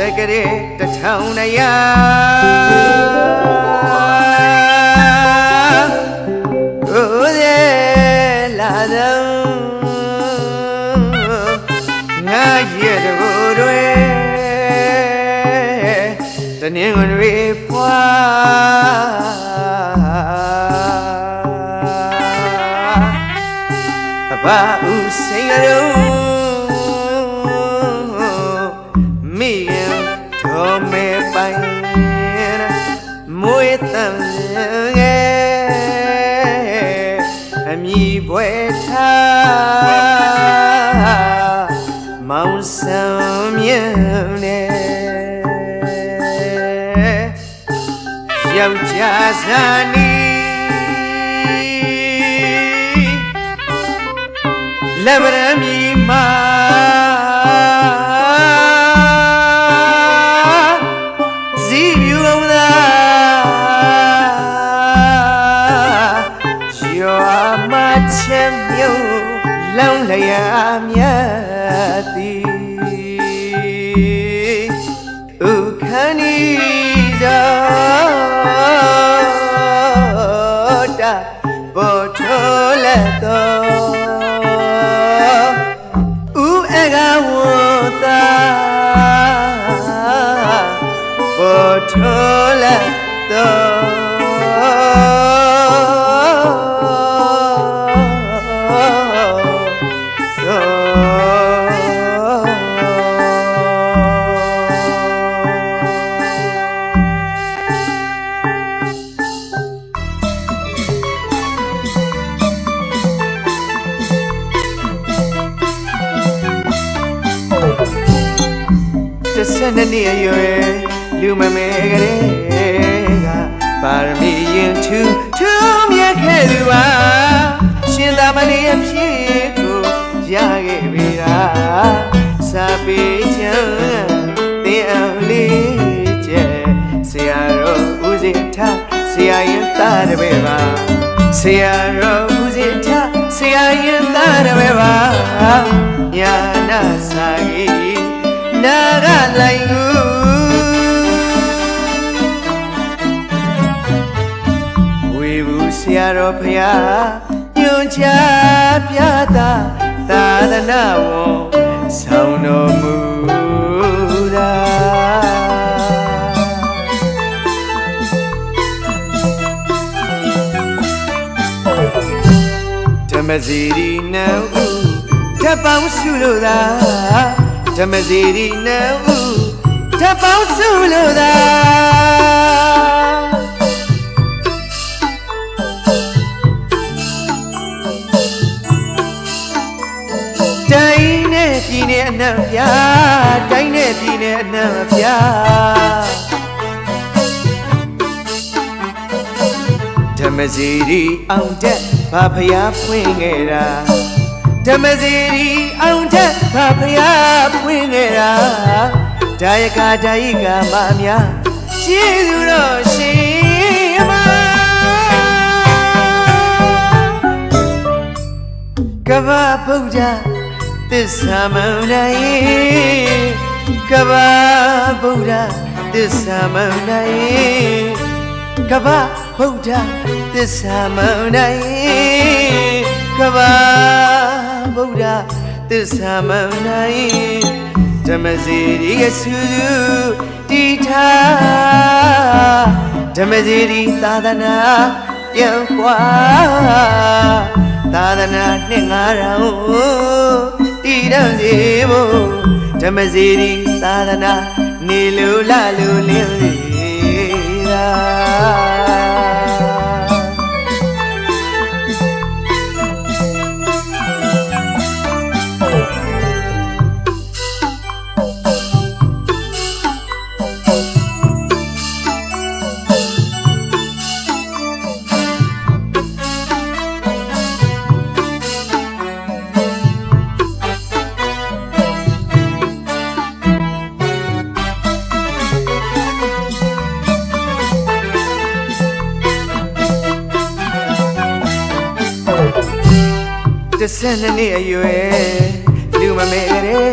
တကရေတထောင်နရာကိုယ်ရဲ့လာတော့ငါရဲ့တဘူတွေတနင်္ဂနွေဖွာအဘဦးစိန်က မြီပွဲထားမောင်ဆံမြန်းနေယောက်ျားဇာနီလက်ဗရမီမာ မချေမြို့လောင်းလျာမြတ်သည်ဥခဏီဇာတာဘောထောလက်တော်ဥအကဝတာဘောထောလက်တော် တစ်ဆက်နှစ်နှစ်အရွယ်လူမမဲကလေးကပါရမီရင်ထူထူမြတ်ခဲ့သူပါရှင်သာမဏေအဖြစ်ကိုရခဲ့ပြီလားစာပေချမ်းတင်အောင်လေးကျဲဆရာတော်ဦးစီထဆရာရင်သားတပည့်ပါဆရာတော်ဦးစီထဆရာရင်သားတပည့်ပါညာ တော်ဖရာညွန်ချပြတာသာသနာဝန်ဆောင်တော်မူတာဓမ္မစီရီနံဥဓာတ်ပေါင်းစုလို့သာဓမ္မစီရီနံဥဓာတ်ပေါင်းစုလို့သာ နဲ့ပြည်နဲ့အနှံ့ပြတိုင်းနဲ့ပြည်နဲ့အနှံ့ပြဓမ္မစီရီအောင်တက်ဘာဖျားဖွင့်ခဲ့တာဓမ္မစီရီအောင်တက်ဘာဖျားဖွင့်ခဲ့တာဒါယကဒါယိကမများကျေးဇူးတော်ရှင်မကဗ္ဗဗုဒ္ဓ သစ္စာမန္တယေကဗ္ဗဗုဒ္ဓသစ္စာမန္တယေကဗ္ဗဗုဒ္ဓသစ္စာမန္တယေကဗ္ဗဗုဒ္ဓသစ္စာမန္တယေဓမ္မစီရိယစုစုတိထာဓမ္မစီရိသာသနာပြန်ကွာသာသနာနှစ်ငါးရောင် တည်တံ့စေဖို့ဓမ္မစီရီသာသနာနေလူလာလူလင်းစေသာ 12နှစ်အရွယ်လူမမေ့တဲ့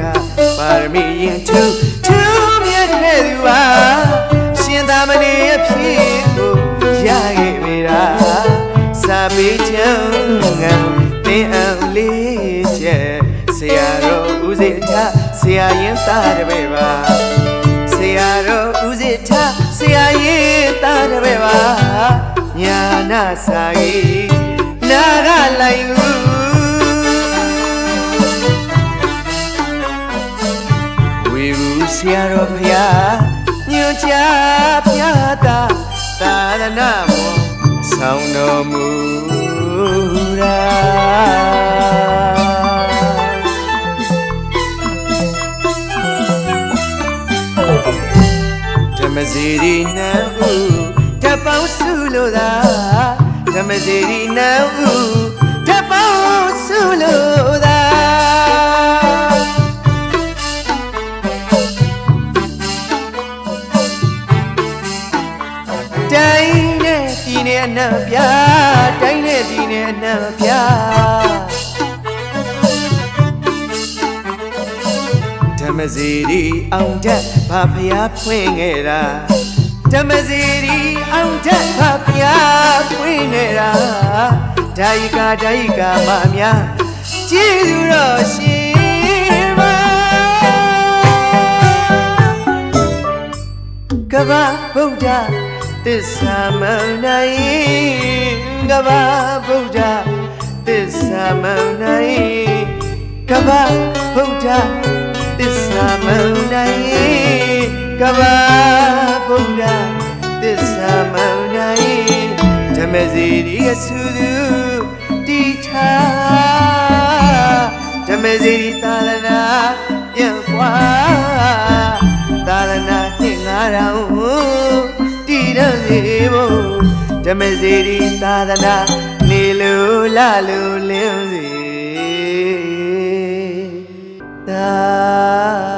ကပါရမီရင်ထူးထူးမြတ်တဲ့သူဟာရှင်သာမဏေအဖြစ်ကိုရခဲ့ပေတာစာပေချံငါတင်းအောင်လေးချက်ဆရာတော်ဦးစေထဆရာရင်သားတပည့်ပါဆရာတော်ဦးစေထဆရာရင်သားတပည့်ပါညာနာစာကြီး နာဂလိုက်ဦးဝေဘူးဆရာတော်ဖျားညွှန်ကြားဖျားတာသာသနာမောဆောင်းတော်မူရာဓမ္မစီရီနံဥတပေါင်းစုလို့သာ ဓမ္မစီရီနံဥတပေါင်းစုလို့သာတိုင်းနဲ့ပြည်နယ်အနှံ့ပြတိုင်းနဲ့ပြည်နယ်အနှံ့ပြဓမ္မစီရီအောင်တတ်ဘာဖျားဖွင့်ခဲ့တာ ဓမ္မစီရီအောင်တတ်ဘာဖျားဖွင့်ခဲ့တာဒါယိကာဒါယိကာမအများကျေးဇူးတော်ရှင်ပါကဘာဗုဒ္ဓသစ္စာမံနိုင်ကဘာဗုဒ္ဓသစ္စာမံနိုင်ကဘာဗုဒ္ဓသစ္စာမံနိုင်ကဘာဗုဒ္ဓသစ္စာ မံနိုင်ဓမ္မစီရိယသုသူတိထာဓမ္မစီရိသာလနာပြန်ပွားသာရဏနှစ်ငါးရောင်တည်ရစေဖို့ဓမ္မစီရီသာသနာနေလိုလာလိုလင်းစေသာ